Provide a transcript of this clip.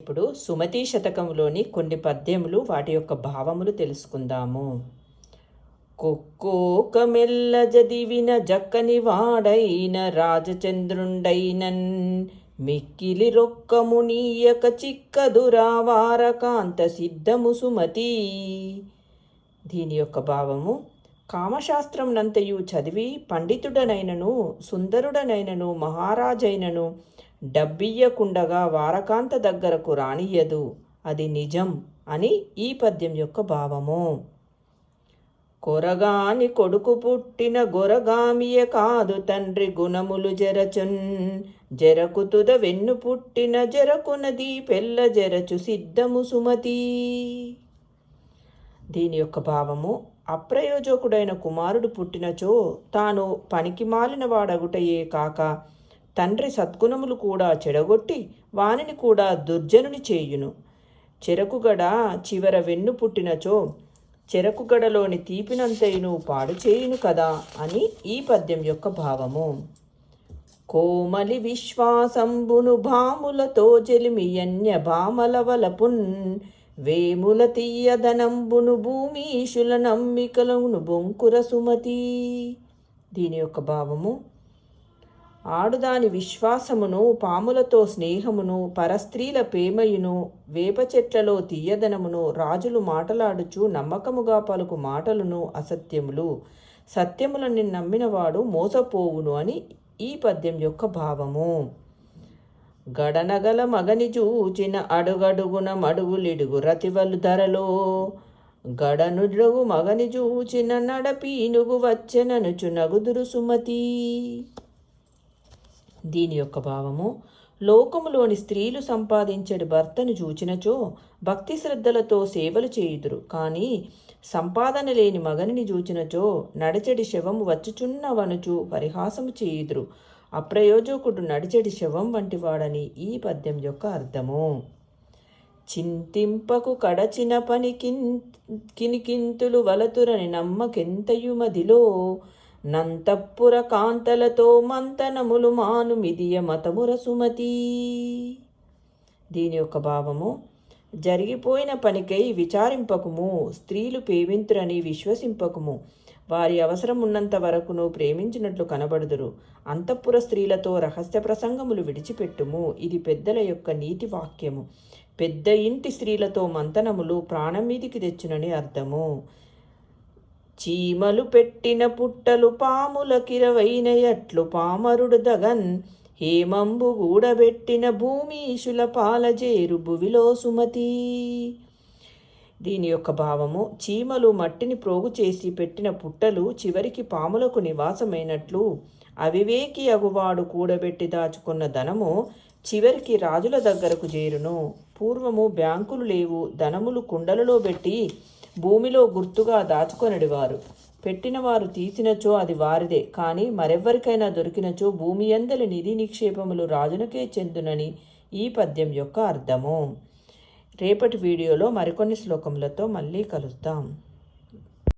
ఇప్పుడు సుమతి శతకంలోని కొన్ని పద్యములు వాటి యొక్క భావములు తెలుసుకుందాము. కుక్కోక మెల్ల జదివిన జక్కని వాడైన రాజచంద్రుండైనన్ మిక్కిలి రొక్కము నీయక చిక్కదురా వారకాంత సిద్ధము సుమతి. దీని యొక్క భావము కామశాస్త్రం నంతయు చదివి పండితుడనైనను సుందరుడనైనను మహారాజైనను డబ్బియ్యకుండగా వారకాంత దగ్గరకు రానియ్యదు. అది నిజం అని ఈ పద్యం యొక్క భావము. కొరగాని కొడుకు పుట్టిన గొరగామియ కాదు తండ్రి గుణములు జరచున్. జరకుతుద వెన్ను పుట్టిన జరకునది పెళ్ళ జరచు సిద్ధము సుమతి. దీని యొక్క భావము అప్రయోజకుడైన కుమారుడు పుట్టినచో తాను పనికి మాలిన వాడగుటయే కాక తండ్రి సద్గుణములు కూడా చెడగొట్టి వానిని కూడా దుర్జనుని చేయును. చెరకుగడ చివర వెన్ను పుట్టినచో చెరకుగడలోని తీపినంతయును పాడు చేయును కదా అని ఈ పద్యం యొక్క భావము. కోమలి విశ్వాసంబును భాములతో జలిమియన్య భామల వలపున్ వేముల తీయదనంబును భూమీషుల నమ్మికలను బొంకుర సుమతి. దీని యొక్క భావము ఆడుదాని విశ్వాసమును పాములతో స్నేహమును పరస్త్రీల ప్రేమయును వేప చెట్లలో తీయదనమును రాజులు మాటలాడుచు నమ్మకముగా పలుకు మాటలను అసత్యములు. సత్యములని నమ్మినవాడు మోసపోవును అని ఈ పద్యం యొక్క భావము. గడనగల మగని చూచిన అడుగడుగున మడుగులిడుగు రతివలు ధరలో. గడనుడుగు మగని చూచిన నడపీనుగు వచ్చెననుచు నగుదురు సుమతి. దీని యొక్క భావము లోకములోని స్త్రీలు సంపాదించడి భర్తను చూచినచో భక్తి శ్రద్ధలతో సేవలు చేయుదురు. కానీ సంపాదన లేని మగనిని చూచినచో నడిచెడి శవము వచ్చుచున్నవనుచు పరిహాసము చేయుదురు. అప్రయోజకుడు నడిచెడి శవం వంటివాడని ఈ పద్యం యొక్క అర్థము. చింతింపకు కడచిన పని కినికింతులు వలతురని నమ్మకెంతయు నంతఃపుర కాంతలతో మంతనములు మాను మిదియ మతముర సుమతి. దీని యొక్క భావము జరిగిపోయిన పనికై విచారింపకుము స్త్రీలు పేవింతురని విశ్వసింపకుము. వారి అవసరం ఉన్నంత వరకును ప్రేమించినట్లు కనబడుదురు. అంతఃపుర స్త్రీలతో రహస్య ప్రసంగములు విడిచిపెట్టుము. ఇది పెద్దల యొక్క నీతి వాక్యము. పెద్ద ఇంటి స్త్రీలతో మంతనములు ప్రాణం మీదికి తెచ్చునని అర్థము. చీమలు పెట్టిన పుట్టలు పాముల కిరవైనయట్లు పామరుడు దగన్. హేమంబు గూడబెట్టిన భూమీషుల పాలజేరు భువిలో సుమతి. దీని యొక్క భావము చీమలు మట్టిని ప్రోగు చేసి పెట్టిన పుట్టలు చివరికి పాములకు నివాసమైనట్లు అవివేకి అగువాడు కూడబెట్టి దాచుకున్న ధనము చివరికి రాజుల దగ్గరకు చేరును. పూర్వము బ్యాంకులు లేవు ధనములు కుండలలో పెట్టి భూమిలో గుర్తుగా దాచుకొనడివారు. పెట్టినవారు తీసినచో అది వారిదే. కానీ మరెవ్వరికైనా దొరికినచో భూమి అందలి నిధి నిక్షేపములు రాజునకే చెందునని ఈ పద్యం యొక్క అర్థము. రేపటి వీడియోలో మరికొన్ని శ్లోకములతో మళ్ళీ కలుద్దాం.